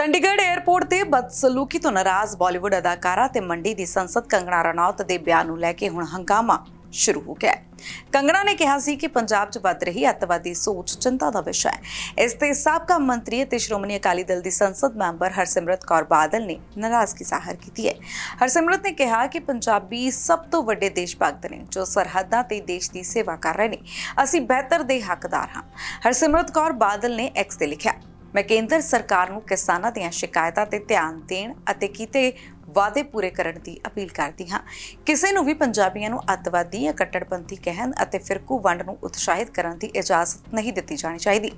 Chandigarh airport ਤੇ ਬਦਸਲੂਕੀ ਤੋਂ ਨਾਰਾਜ਼ ਬਾਲੀਵੁੱਡ ਅਦਾਕਾਰਾ ਤੇ ਮੰਡੀ ਦੀ ਸੰਸਦ ਕੰਗਣਾ ਰਣੌਤ ਦੇ ਬਿਆਨ ਨੂੰ ਲੈ ਕੇ ਹੁਣ ਹੰਗਾਮਾ ਸ਼ੁਰੂ ਹੋ ਗਿਆ ਕੰਗਣਾ ਨੇ ਕਿਹਾ ਸੀ ਕਿ ਪੰਜਾਬ 'ਚ ਵੱਧ ਰਹੀ ਅੱਤਵਾਦੀ ਸੋਚ ਚਿੰਤਾ ਦਾ ਵਿਸ਼ਾ ਹੈ। ਇਸ ਤੇ ਸਾਬਕਾ ਮੰਤਰੀ ਅਤੇ ਸ਼੍ਰੋਮਣੀ ਅਕਾਲੀ ਦਲ ਦੀ ਸੰਸਦ ਮੈਂਬਰ ਹਰਸਿਮਰਤ ਕੌਰ ਬਾਦਲ ਨੇ ਨਾਰਾਜ਼ਗੀ ਜ਼ਾਹਰ ਕੀਤੀ ਹੈ। ਹਰਸਿਮਰਤ ਨੇ ਕਿਹਾ ਕਿ ਪੰਜਾਬੀ ਸਭ ਤੋਂ ਵੱਡੇ ਦੇਸ਼ ਭਗਤ ਨੇ ਜੋ ਸਰਹੱਦਾਂ ਤੇ ਦੇਸ਼ ਦੀ ਸੇਵਾ ਕਰ ਰਹੇ ਨੇ। ਅਸੀਂ ਬਿਹਤਰ ਦੇ ਹੱਕਦਾਰ ਹਾਂ। ਹਰਸਿਮਰਤ ਕੌਰ ਬਾਦਲ ਨੇ ਐਕਸ ਤੇ ਲਿਖਿਆ ਮੈਂ ਕੇਂਦਰ ਸਰਕਾਰ ਨੂੰ ਕਿਸਾਨਾਂ ਦੀਆਂ ਸ਼ਿਕਾਇਤਾਂ ਤੇ ਧਿਆਨ ਦੇਣ ਅਤੇ ਕੀਤੇ ਵਾਅਦੇ ਪੂਰੇ ਕਰਨ ਦੀ ਅਪੀਲ ਕਰਦੀ ਹਾਂ। ਕਿਸੇ ਨੂੰ ਵੀ ਪੰਜਾਬੀਆਂ ਨੂੰ ਅੱਤਵਾਦੀ ਜਾਂ ਕੱਟੜਪੰਥੀ ਕਹਿਣ ਅਤੇ ਫਿਰਕੂ ਵੰਡ ਨੂੰ ਉਤਸ਼ਾਹਿਤ ਕਰਨ ਦੀ ਇਜਾਜ਼ਤ ਨਹੀਂ ਦਿੱਤੀ ਜਾਣੀ ਚਾਹੀਦੀ।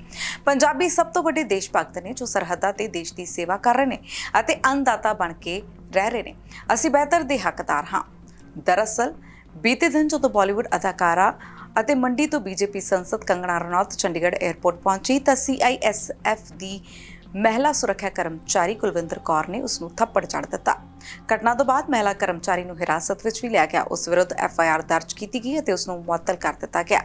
ਪੰਜਾਬੀ ਸਭ ਤੋਂ ਵੱਡੇ ਦੇਸ਼ ਭਗਤ ਨੇ ਜੋ ਸਰਹੱਦਾਂ ਤੇ ਦੇਸ਼ ਦੀ ਸੇਵਾ ਕਰ ਰਹੇ ਨੇ ਅਤੇ ਅੰਨਦਾਤਾ ਬਣ ਕੇ ਰਹਿ ਰਹੇ ਨੇ, ਅਸੀਂ ਬਿਹਤਰ ਦੇ ਹੱਕਦਾਰ ਹਾਂ। ਦਰਅਸਲ, ਬੀਤੇ ਦਿਨ ਜਦੋਂ ਬਾਲੀਵੁੱਡ ਅਦਾਕਾਰਾ ਅਤੇ ਮੰਡੀ ਤੋਂ ਬੀਜੇਪੀ ਸੰਸਦ ਕੰਗਣਾ ਰਣੌਤ ਚੰਡੀਗੜ੍ਹ 에ਅਰਪੋਰਟ ਪਹੁੰਚੀ ਤਾਂ ਸੀਆਈਐਸਐਫ ਦੀ ਮਹਿਲਾ ਸੁਰੱਖਿਆ ਕਰਮਚਾਰੀ ਕੁਲਵਿੰਦਰ ਕੌਰ ਨੇ ਉਸ ਨੂੰ ਥੱਪੜ ਚੜ੍ਹ ਦਿੱਤਾ। ਘਟਨਾ ਤੋਂ ਬਾਅਦ ਮਹਿਲਾ ਕਰਮਚਾਰੀ ਨੂੰ ਹਿਰਾਸਤ ਵਿੱਚ ਵੀ ਲਿਆ ਗਿਆ। ਉਸ ਵਿਰੁੱਧ ਐਫਆਈਆਰ ਦਰਜ ਕੀਤੀ ਗਈ ਅਤੇ ਉਸ ਨੂੰ ਮੁਅੱਤਲ ਕਰ ਦਿੱਤਾ ਗਿਆ।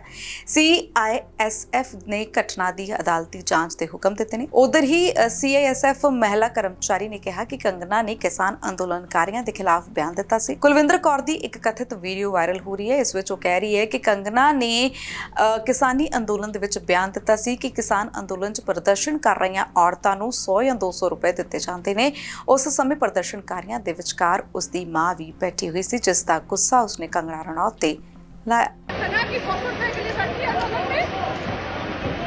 ਸੀਆਈਐਸਐਫ ਨੇ ਘਟਨਾ ਦੀ ਅਦਾਲਤੀ ਜਾਂਚ ਦੇ ਹੁਕਮ ਦਿੱਤੇ ਨੇ। ਉਧਰ ਹੀ ਸੀਆਈਐਸਐਫ ਮਹਿਲਾ ਕਰਮਚਾਰੀ ਨੇ ਕਿਹਾ ਕਿ ਕੰਗਨਾ ਨੇ ਕਿਸਾਨ ਅੰਦੋਲਨਕਾਰੀਆਂ ਦੇ ਖਿਲਾਫ ਬਿਆਨ ਦਿੱਤਾ ਸੀ। ਕੁਲਵਿੰਦਰ ਕੌਰ ਦੀ ਇੱਕ ਕਥਿਤ ਵੀਡੀਓ ਵਾਇਰਲ ਹੋ ਰਹੀ ਹੈ। ਇਸ ਵਿੱਚ ਉਹ ਕਹਿ ਰਹੀ ਹੈ ਕਿ ਕੰਗਨਾ ਨੇ ਅ, ਕਿਸਾਨੀ ਅੰਦੋਲਨ ਦੇ ਵਿੱਚ ਬਿਆਨ ਦਿੱਤਾ ਸੀ ਕਿ ਕਿਸਾਨ ਅੰਦੋਲਨ 'ਚ ਪ੍ਰਦਰਸ਼ਨ ਕਰ ਰਹੀਆਂ ਔਰਤਾਂ ਨੂੰ 100 ਜਾਂ 200 ਰੁਪਏ ਦਿੱਤੇ ਜਾਂਦੇ ਨੇ। ਉਸ ਸਮੇਂ ਪ੍ਰਦਰਸ਼ਨਕਾਰੀਆਂ ਦੇ ਵਿਚਕਾਰ ਉਸ ਦੀ ਮਾਂ ਵੀ ਬੈਠੀ ਹੋਈ ਸੀ ਜਿਸ ਦਾ ਗੁੱਸਾ ਉਸਨੇ ਕੰਗਨਾ ਰਣੌਤ ਤੇ ਲਾਇਆ कन्या की सौ सौ रुपए के लिए बैठी है आंदोलन में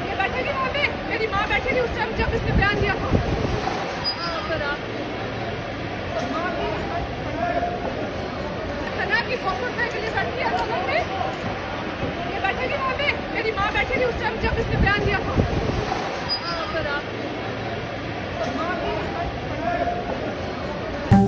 ये बैठेगी वहाँ पे मेरी माँ बैठी थी उस टाइम जब इसने बयान दिया था